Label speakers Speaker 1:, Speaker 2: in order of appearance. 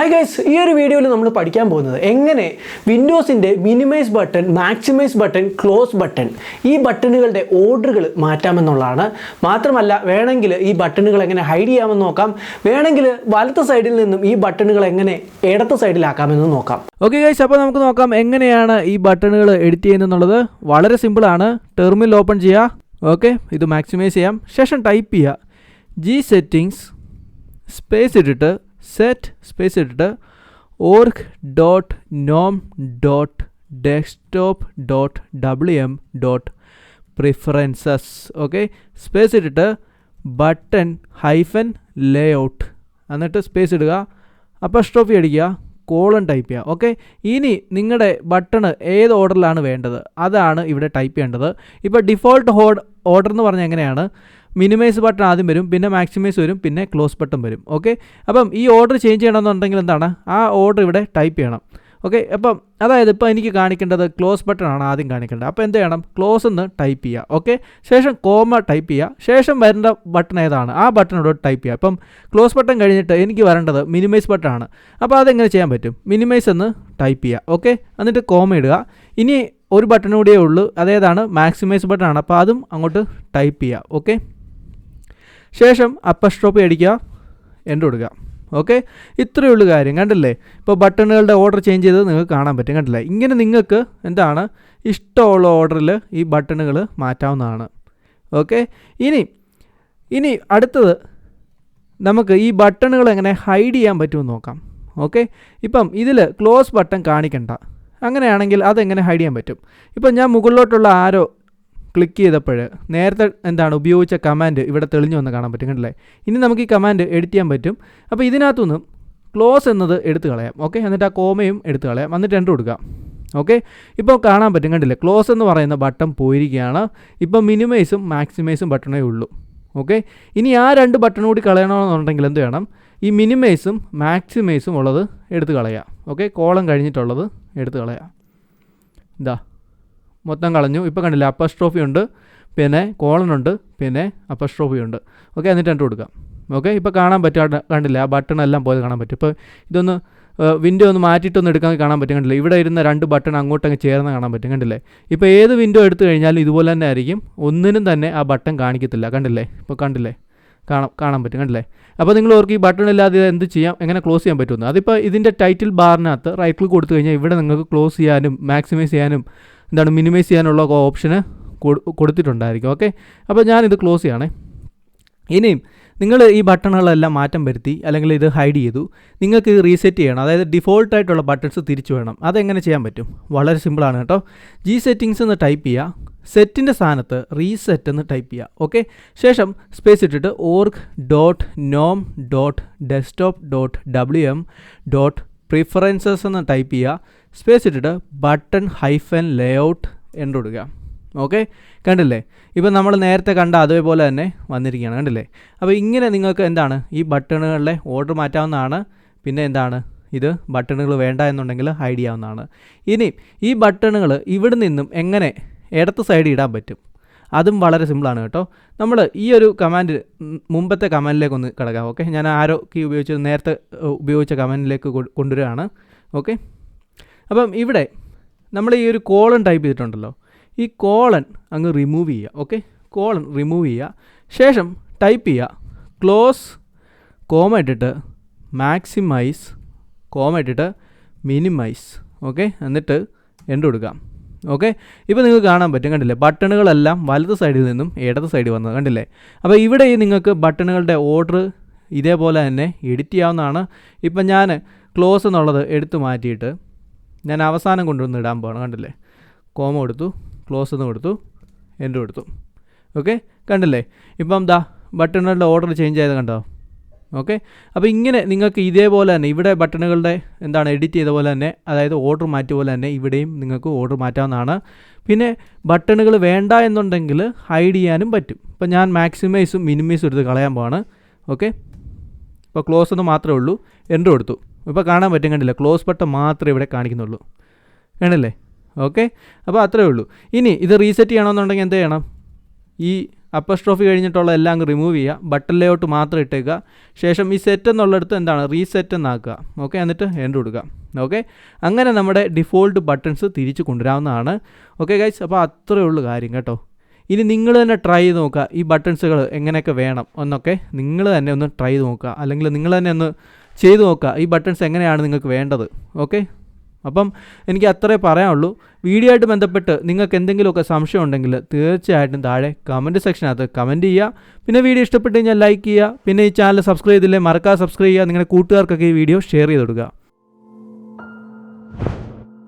Speaker 1: Hi guys ഈ ഒരു വീഡിയോയിൽ നമ്മൾ പഠിക്കാൻ പോകുന്നത് എങ്ങനെ വിൻഡോസിന്റെ minimise button maximise button close button ഈ ബട്ടണുകളുടെ ഓർഡറുകൾ മാറ്റാമെന്നുള്ളതാണ്. മാത്രമല്ല വേണമെങ്കിൽ ഈ ബട്ടണുകൾ എങ്ങനെ ഹൈഡ് ചെയ്യാമെന്ന് നോക്കാം. വേണമെങ്കിൽ വലത്തെ സൈഡിൽ നിന്നും ഈ ബട്ടണുകൾ എങ്ങനെ ഇടത്തെ സൈഡിലാക്കാമെന്ന് നോക്കാം.
Speaker 2: ഓക്കെ ഗൈസ് അപ്പോൾ നമുക്ക് നോക്കാം എങ്ങനെയാണ് ഈ ബട്ടണുകൾ എഡിറ്റ് ചെയ്യുന്നത് വളരെ സിമ്പിളാണ് ടെർമിൽ ഓപ്പൺ ചെയ്യുക ഓക്കെ ഇത് മാക്സിമൈസ് ചെയ്യാം. ശേഷം ടൈപ്പ് ചെയ്യുക ജി സെറ്റിങ്സ് സ്പേസ് ഇട്ടിട്ട് സെറ്റ് സ്പേസ് ഇട്ടിട്ട് org dot gnome dot desktop dot W M dot preferences okay space ഇട്ടിട്ട് ബട്ടൺ ഹൈഫൻ ലേ ഔട്ട് എന്നിട്ട് സ്പേസ് ഇടുക. അപ്പോൾ അപ്പസ്ട്രോഫി അടിക്കുക. കോളൺ ടൈപ്പ് ചെയ്യുക ഓക്കെ ഇനി നിങ്ങളുടെ ബട്ടണ് ഏത് ഓർഡറിലാണ് വേണ്ടത്? അതാണ് ഇവിടെ ടൈപ്പ് ചെയ്യേണ്ടത്. ഇപ്പോൾ ഡിഫോൾട്ട് ഓർഡർ എന്ന് പറഞ്ഞാൽ എങ്ങനെയാണ്? മിനിമൈസ് ബട്ടൺ ആദ്യം വരും പിന്നെ മാക്സിമൈസ് വരും പിന്നെ ക്ലോസ് ബട്ടൺ വരും. ഓക്കെ? അപ്പം ഈ ഓർഡർ ചേഞ്ച് ചെയ്യണമെന്നുണ്ടെങ്കിൽ എന്താണ്? ആ ഓർഡർ ഇവിടെ ടൈപ്പ് ചെയ്യണം. ഓക്കെ? അപ്പം അതായത് ഇപ്പോൾ എനിക്ക് കാണിക്കേണ്ടത് ക്ലോസ് ബട്ടൺ ആണ് ആദ്യം കാണിക്കേണ്ടത്. അപ്പോൾ എന്ത് ചെയ്യണം? ക്ലോസ് എന്ന് ടൈപ്പ് ചെയ്യുക. ഓക്കെ? ശേഷം കോമ ടൈപ്പ് ചെയ്യുക. ശേഷം വരേണ്ട ബട്ടൺ ഏതാണ്? ആ ബട്ടണോട് ടൈപ്പ് ചെയ്യുക. അപ്പം ക്ലോസ് ബട്ടൺ കഴിഞ്ഞിട്ട് എനിക്ക് വരേണ്ടത് മിനിമൈസ് ബട്ടൺ ആണ്. അപ്പോൾ അതെങ്ങനെ ചെയ്യാൻ പറ്റും? മിനിമൈസ് എന്ന് ടൈപ്പ് ചെയ്യുക. ഓക്കെ? എന്നിട്ട് കോമ ഇടുക. ഇനി ഒരു ബട്ടൺ കൂടിയേ ഉള്ളൂ. അതേതാണ്? മാക്സിമൈസ് ബട്ടൺ ആണ്. അപ്പോൾ അതും അങ്ങോട്ട് ടൈപ്പ് ചെയ്യുക. ഓക്കെ? ശേഷം അപ്പർ സ്റ്റോപ്പ് അടിക്കുക എന്റെ കൊടുക്കുക. ഓക്കെ ഇത്രയേ ഉള്ളൂ കാര്യം. കണ്ടില്ലേ? ഇപ്പോൾ ബട്ടണുകളുടെ ഓർഡർ ചേഞ്ച് ചെയ്ത് നിങ്ങൾക്ക് കാണാൻ പറ്റും. കണ്ടില്ലേ? ഇങ്ങനെ നിങ്ങൾക്ക് എന്താണ്? ഇഷ്ടമുള്ള ഓർഡറിൽ ഈ ബട്ടണുകൾ മാറ്റാവുന്നതാണ്. ഓക്കെ ഇനി ഇനി അടുത്തത് നമുക്ക് ഈ ബട്ടണുകൾ എങ്ങനെ ഹൈഡ് ചെയ്യാൻ പറ്റുമെന്ന് നോക്കാം. ഓക്കെ ഇപ്പം ഇതിൽ ക്ലോസ് ബട്ടൺ കാണിക്കണ്ട. അങ്ങനെയാണെങ്കിൽ അതെങ്ങനെ ഹൈഡ് ചെയ്യാൻ പറ്റും? ഇപ്പം ഞാൻ മുകളിലോട്ടുള്ള ആരോ ക്ലിക്ക് ചെയ്തപ്പോൾ നേരത്തെ എന്താണ് ഉപയോഗിച്ച കമാൻഡ് ഇവിടെ തെളിഞ്ഞു വന്ന് കാണാൻ പറ്റും കണ്ടില്ലേ? ഇനി നമുക്ക് ഈ കമാൻഡ് എഡിറ്റ് ചെയ്യാൻ പറ്റും. അപ്പോൾ ഇതിനകത്തുനിന്ന് ക്ലോസ് എന്നത് എടുത്തു കളയാം ഓക്കെ എന്നിട്ട് ആ കോമയും എടുത്തു കളയാം എന്നിട്ട് രണ്ട് കൊടുക്കാം ഓക്കെ ഇപ്പോൾ കാണാൻ പറ്റും കണ്ടില്ലേ? ക്ലോസ് എന്ന് പറയുന്ന ബട്ടൺ പോയിരിക്കുകയാണ്. ഇപ്പോൾ മിനിമൈസും മാക്സിമൈസും ബട്ടണേ ഉള്ളൂ ഓക്കെ ഇനി ആ രണ്ട് ബട്ടൺ കൂടി കളയണമെന്നുണ്ടെങ്കിൽ എന്ത് വേണം? ഈ മിനിമൈസും മാക്സിമൈസും ഉള്ളത് എടുത്ത് കളയാം ഓക്കെ കോളം കഴിഞ്ഞിട്ടുള്ളത് എടുത്ത് കളയാം. ഇതാ മൊത്തം കളഞ്ഞു. ഇപ്പോൾ കണ്ടില്ല അപ്പസ്ട്രോഫി ഉണ്ട് പിന്നെ കോളനുണ്ട് പിന്നെ അപ്പസ്ട്രോഫി ഉണ്ട്. ഓക്കെ എന്നിട്ട് രണ്ട് കൊടുക്കാം. ഓക്കെ ഇപ്പോൾ കാണാൻ പറ്റാ. കണ്ടില്ല ആ ബട്ടൺ എല്ലാം പോയത് കാണാൻ പറ്റും. ഇപ്പോൾ ഇതൊന്ന് വിൻഡോ ഒന്ന് മാറ്റിയിട്ടൊന്ന് എടുക്കാൻ കാണാൻ പറ്റും. കണ്ടില്ലേ ഇവിടെ ഇരുന്ന രണ്ട് ബട്ടൺ അങ്ങോട്ടങ്ങ് ചേർന്ന് കാണാൻ പറ്റും. കണ്ടില്ലേ ഇപ്പോൾ ഏത് വിൻഡോ എടുത്തു കഴിഞ്ഞാലും ഇതുപോലെ തന്നെ ആയിരിക്കും. ഒന്നിനും തന്നെ ആ ബട്ടൺ കാണിക്കത്തില്ല. കണ്ടില്ലേ ഇപ്പോൾ കണ്ടില്ലേ കാണാം കാണാൻ പറ്റും. കണ്ടില്ലേ അപ്പോൾ നിങ്ങൾ ഓർക്ക് ഈ ബട്ടൺ ഇല്ലാതെ എന്ത് ചെയ്യാം? എങ്ങനെ ക്ലോസ് ചെയ്യാൻ പറ്റുമെന്ന്. അതിപ്പോൾ ഇതിന്റെ ടൈറ്റിൽ ബാറിനകത്ത് റൈറ്റ് ക്ലിക്ക് കൊടുത്തു കഴിഞ്ഞാൽ ഇവിടെ നിങ്ങൾക്ക് ക്ലോസ് ചെയ്യാനും മാക്സിമൈസ് ചെയ്യാനും എന്താണ് മിനിമൈസ് ചെയ്യാനുള്ള ഓപ്ഷന് കൊടുത്തിട്ടുണ്ടായിരിക്കും. ഓക്കെ അപ്പോൾ ഞാനിത് ക്ലോസ് ചെയ്യണേ ഇനിയും നിങ്ങൾ ഈ ബട്ടണുകളെല്ലാം മാറ്റം വരുത്തി അല്ലെങ്കിൽ ഇത് ഹൈഡ് ചെയ്തു നിങ്ങൾക്ക് ഇത് റീസെറ്റ് ചെയ്യണം. അതായത് ഡിഫോൾട്ട് ആയിട്ടുള്ള ബട്ടൺസ് തിരിച്ചു വേണം. അതെങ്ങനെ ചെയ്യാൻ പറ്റും? വളരെ സിമ്പിളാണ് കേട്ടോ. ജി സെറ്റിങ്സ് എന്ന് ടൈപ്പ് ചെയ്യുക. സെറ്റിന്റെ സ്ഥാനത്ത് റീസെറ്റ് എന്ന് ടൈപ്പ് ചെയ്യുക. ഓക്കെ ശേഷം സ്പേസ് ഇട്ടിട്ട് org dot gnome dot desktop dot W M dot preferences എന്ന് ടൈപ്പ് ചെയ്യുക. സ്പേസ് ഇട്ടിട്ട് ബട്ടൺ ഹൈഫൻ ലേഔട്ട് എന്റർ കൊടുക്കുക ഓക്കെ കണ്ടില്ലേ? ഇപ്പം നമ്മൾ നേരത്തെ കണ്ട അതേപോലെ തന്നെ വന്നിരിക്കുകയാണ്. കണ്ടില്ലേ? അപ്പോൾ ഇങ്ങനെ നിങ്ങൾക്ക് എന്താണ്? ഈ ബട്ടണുകളുടെ ഓർഡർ മാറ്റാവുന്നതാണ്. പിന്നെ എന്താണ്? ഇത് ബട്ടണുകൾ വേണ്ട എന്നുണ്ടെങ്കിൽ ഹൈഡ് ചെയ്യാവുന്നതാണ്. ഇനി ഈ ബട്ടണുകൾ ഇവിടെ നിന്നും എങ്ങനെ ഇടത്ത് സൈഡിൽ ഇടാൻ പറ്റും? അതും വളരെ സിമ്പിളാണ് കേട്ടോ. നമ്മൾ ഈ ഒരു കമാൻഡ് മുമ്പത്തെ കമാൻഡിലേക്ക് ഒന്ന് കിടക്കാം. ഓക്കെ ഞാൻ ആരോ കീ ഉപയോഗിച്ച് നേരത്തെ ഉപയോഗിച്ച കമാൻഡിലേക്ക് കൊണ്ടുവരികയാണ്. ഓക്കെ അപ്പം ഇവിടെ നമ്മൾ ഈ ഒരു കോളൻ ടൈപ്പ് ചെയ്തിട്ടുണ്ടല്ലോ. ഈ കോളൻ അങ്ങ് റിമൂവ് ചെയ്യുക ഓക്കെ കോളൻ റിമൂവ് ചെയ്യുക. ശേഷം ടൈപ്പ് ചെയ്യുക. ക്ലോസ് കോമ ഇട്ടിട്ട് മാക്സിമൈസ് കോമ ഇട്ടിട്ട് മിനിമൈസ് ഓക്കെ എന്നിട്ട് എന്റെ കൊടുക്കാം ഓക്കെ ഇപ്പോൾ നിങ്ങൾക്ക് കാണാൻ പറ്റും കണ്ടില്ലേ? ബട്ടണുകളെല്ലാം വലത് സൈഡിൽ നിന്നും ഇടത് സൈഡിൽ വന്നത് കണ്ടില്ലേ? അപ്പോൾ ഇവിടെ ഈ നിങ്ങൾക്ക് ബട്ടണുകളുടെ ഓർഡർ ഇതേപോലെ തന്നെ എഡിറ്റ് ചെയ്യാവുന്നതാണ്. ഇപ്പം ഞാൻ ക്ലോസ് എന്നുള്ളത് എടുത്തു മാറ്റിയിട്ട് ഞാൻ അവസാനം കൊണ്ടുവന്ന് ഇടാൻ പോകണം കണ്ടില്ലേ? കോമ കൊടുത്തു ക്ലോസ് എന്ന് കൊടുത്തു എന്റെ കൊടുത്തു. ഓക്കെ? കണ്ടില്ലേ? ഇപ്പം ദാ ബട്ടണുകളുടെ ഓർഡർ ചേഞ്ച് ആയത് കണ്ടോ? ഓക്കെ? അപ്പോൾ ഇങ്ങനെ നിങ്ങൾക്ക് ഇതേപോലെ തന്നെ ഇവിടെ ബട്ടണുകളുടെ എന്താണ് എഡിറ്റ് ചെയ്ത പോലെ തന്നെ അതായത് ഓർഡർ മാറ്റിയ പോലെ തന്നെ ഇവിടെയും നിങ്ങൾക്ക് ഓർഡർ മാറ്റാവുന്നതാണ്. പിന്നെ ബട്ടണുകൾ വേണ്ട എന്നുണ്ടെങ്കിൽ ഹൈഡ് ചെയ്യാനും പറ്റും. ഇപ്പോൾ ഞാൻ മാക്സിമൈസും മിനിമൈസും എടുത്ത് കളയാൻ പോവാണ്. ഓക്കെ? ഇപ്പോൾ ക്ലോസ് എന്ന് മാത്രമേ ഉള്ളൂ. എന്റെ കൊടുത്തു. ഇപ്പോൾ കാണാൻ പറ്റും കണ്ടില്ല? ക്ലോസ് ബട്ടൺ മാത്രമേ ഇവിടെ കാണിക്കുന്നുള്ളൂ. കണ്ടില്ലേ? ഓക്കെ അപ്പോൾ അത്രേ ഉള്ളൂ. ഇനി ഇത് റീസെറ്റ് ചെയ്യണമെന്നുണ്ടെങ്കിൽ എന്ത് ചെയ്യണം? ഈ അപ്പസ്ട്രോഫി കഴിഞ്ഞിട്ടുള്ള എല്ലാം അങ്ങ് റിമൂവ് ചെയ്യുക. ബട്ടൺ ലേഔട്ട് മാത്രം ഇട്ടേക്കുക. ശേഷം ഈ സെറ്റ് എന്നുള്ളിടത്ത് എന്താണ്? റീസെറ്റ് എന്നാക്കുക. ഓക്കെ എന്നിട്ട് എന്റെ കൊടുക്കുക. ഓക്കെ അങ്ങനെ നമ്മുടെ ഡിഫോൾട്ട് ബട്ടൺസ് തിരിച്ച് കൊണ്ടുവരാവുന്നതാണ്. ഓക്കെ ഗൈസ് അപ്പോൾ അത്രേ ഉള്ളൂ കാര്യം കേട്ടോ. ഇനി നിങ്ങൾ തന്നെ ട്രൈ ചെയ്ത് നോക്കുക. ഈ ബട്ടൺസുകൾ എങ്ങനെയൊക്കെ വേണം എന്നൊക്കെ. നിങ്ങൾ തന്നെ ഒന്ന് ട്രൈ ചെയ്ത് നോക്കുക. അല്ലെങ്കിൽ നിങ്ങൾ തന്നെ ഒന്ന് ചെയ്ത് നോക്കുക. ഈ ബട്ടൺസ് എങ്ങനെയാണ് നിങ്ങൾക്ക് വേണ്ടത്. ഓക്കെ അപ്പം എനിക്ക് അത്രേ പറയാനുള്ളൂ. വീഡിയോ ആയിട്ട് ബന്ധപ്പെട്ട് നിങ്ങൾക്ക് എന്തെങ്കിലുമൊക്കെ സംശയം ഉണ്ടെങ്കിൽ തീർച്ചയായിട്ടും താഴെ കമന്റ് സെക്ഷനകത്ത് കമന്റ് ചെയ്യുക. പിന്നെ വീഡിയോ ഇഷ്ടപ്പെട്ട് കഴിഞ്ഞാൽ ലൈക്ക് ചെയ്യുക. പിന്നെ ഈ ചാനൽ സബ്സ്ക്രൈബ് ചെയ്തില്ലേ മറക്കാതെ സബ്സ്ക്രൈബ് ചെയ്യുക. നിങ്ങളുടെ കൂട്ടുകാർക്കൊക്കെ ഈ വീഡിയോ ഷെയർ ചെയ്ത് കൊടുക്കുക.